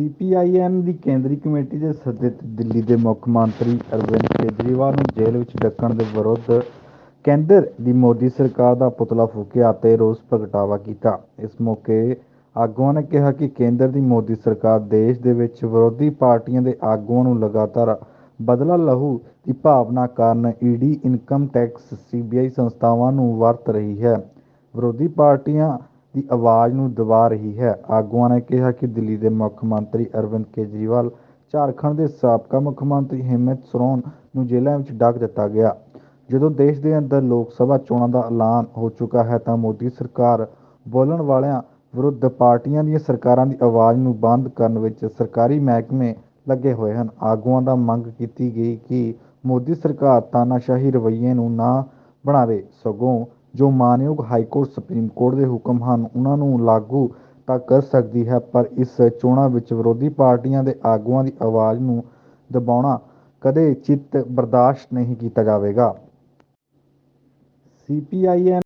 CPIM ਦੀ ਕੇਂਦਰੀ committee ਦੇ ਸੱਦੇ ਤੇ ਦਿੱਲੀ ਦੇ ਮੁੱਖ ਮੰਤਰੀ ਅਰਵਿੰਦ ਕੇਜਰੀਵਾਲ ਨੂੰ ਜੇਲ੍ਹ ਵਿੱਚ ਡੱਕਣ ਦੇ ਵਿਰੁੱਧ ਕੇਂਦਰ ਦੀ ਮੋਦੀ ਸਰਕਾਰ ਦਾ ਪੁਤਲਾ ਫੂਕਿਆ ਅਤੇ ਰੋਸ ਪ੍ਰਗਟਾਵਾ ਕੀਤਾ। ਇਸ ਮੌਕੇ ਆਗੂਆਂ ਨੇ ਕਿਹਾ ਕਿ ਕੇਂਦਰ ਦੀ ਮੋਦੀ ਸਰਕਾਰ ਦੇਸ਼ ਦੇ ਵਿੱਚ ਵਿਰੋਧੀ ਪਾਰਟੀਆਂ ਦੇ ਆਗੂਆਂ ਨੂੰ ਲਗਾਤਾਰ ਬਦਲਾ ਲਹੂ ਦੀ ਭਾਵਨਾ ਕਾਰਨ ਈਡੀ ਇਨਕਮ ਟੈਕਸ ਸੀਬੀਆਈ ਸੰਸਥਾਵਾਂ ਨੂੰ ਵਰਤ ਰਹੀ ਹੈ। ਵਿਰੋਧੀ ਪਾਰਟੀਆਂ ਦੀ ਆਵਾਜ਼ ਨੂੰ ਦਬਾ ਰਹੀ ਹੈ। ਆਗੂਆਂ ਨੇ ਕਿਹਾ ਕਿ ਦਿੱਲੀ ਦੇ ਮੁੱਖ ਮੰਤਰੀ ਅਰਵਿੰਦ ਕੇਜਰੀਵਾਲ ਝਾਰਖੰਡ ਦੇ ਸਾਬਕਾ ਮੁੱਖ ਮੰਤਰੀ ਹਿੰਮਤ ਸੋਰਨ ਨੂੰ ਜੇਲ੍ਹਾਂ ਵਿੱਚ ਡੱਕ ਦਿੱਤਾ ਗਿਆ। ਜਦੋਂ ਦੇਸ਼ ਦੇ ਅੰਦਰ ਲੋਕ ਸਭਾ ਚੋਣਾਂ ਦਾ ਐਲਾਨ ਹੋ ਚੁੱਕਾ ਹੈ ਤਾਂ ਮੋਦੀ ਸਰਕਾਰ ਬੋਲਣ ਵਾਲਿਆਂ ਵਿਰੁੱਧ ਪਾਰਟੀਆਂ ਦੀਆਂ ਸਰਕਾਰਾਂ ਦੀ ਆਵਾਜ਼ ਨੂੰ ਬੰਦ ਕਰਨ ਵਿੱਚ ਸਰਕਾਰੀ ਮਹਿਕਮੇ ਲੱਗੇ ਹੋਏ ਹਨ। ਆਗੂਆਂ ਦਾ ਮੰਗ ਕੀਤੀ ਗਈ ਕਿ ਮੋਦੀ ਸਰਕਾਰ ਤਾਨਾਸ਼ਾਹੀ ਰਵੱਈਏ ਨੂੰ ਨਾ ਬਣਾਵੇ। ਸਗੋਂ ਜੋ ਮਾਨਯੋਗ ਹਾਈਕੋਰਟ ਸੁਪਰੀਮ ਕੋਰਟ ਦੇ ਹੁਕਮ ਹਨ, ਉਹਨਾਂ ਨੂੰ ਲਾਗੂ ਤਾਂ ਕਰ ਸਕਦੀ ਹੈ, ਪਰ ਇਸ ਚੋਣਾਂ ਵਿੱਚ ਵਿਰੋਧੀ ਪਾਰਟੀਆਂ ਦੇ ਆਗੂਆਂ ਦੀ ਆਵਾਜ਼ ਨੂੰ ਦਬਾਉਣਾ ਕਦੇ ਚਿੱਤ ਬਰਦਾਸ਼ਤ ਨਹੀਂ ਕੀਤਾ ਜਾਵੇਗਾ। ਸੀਪੀਆਈਐਮ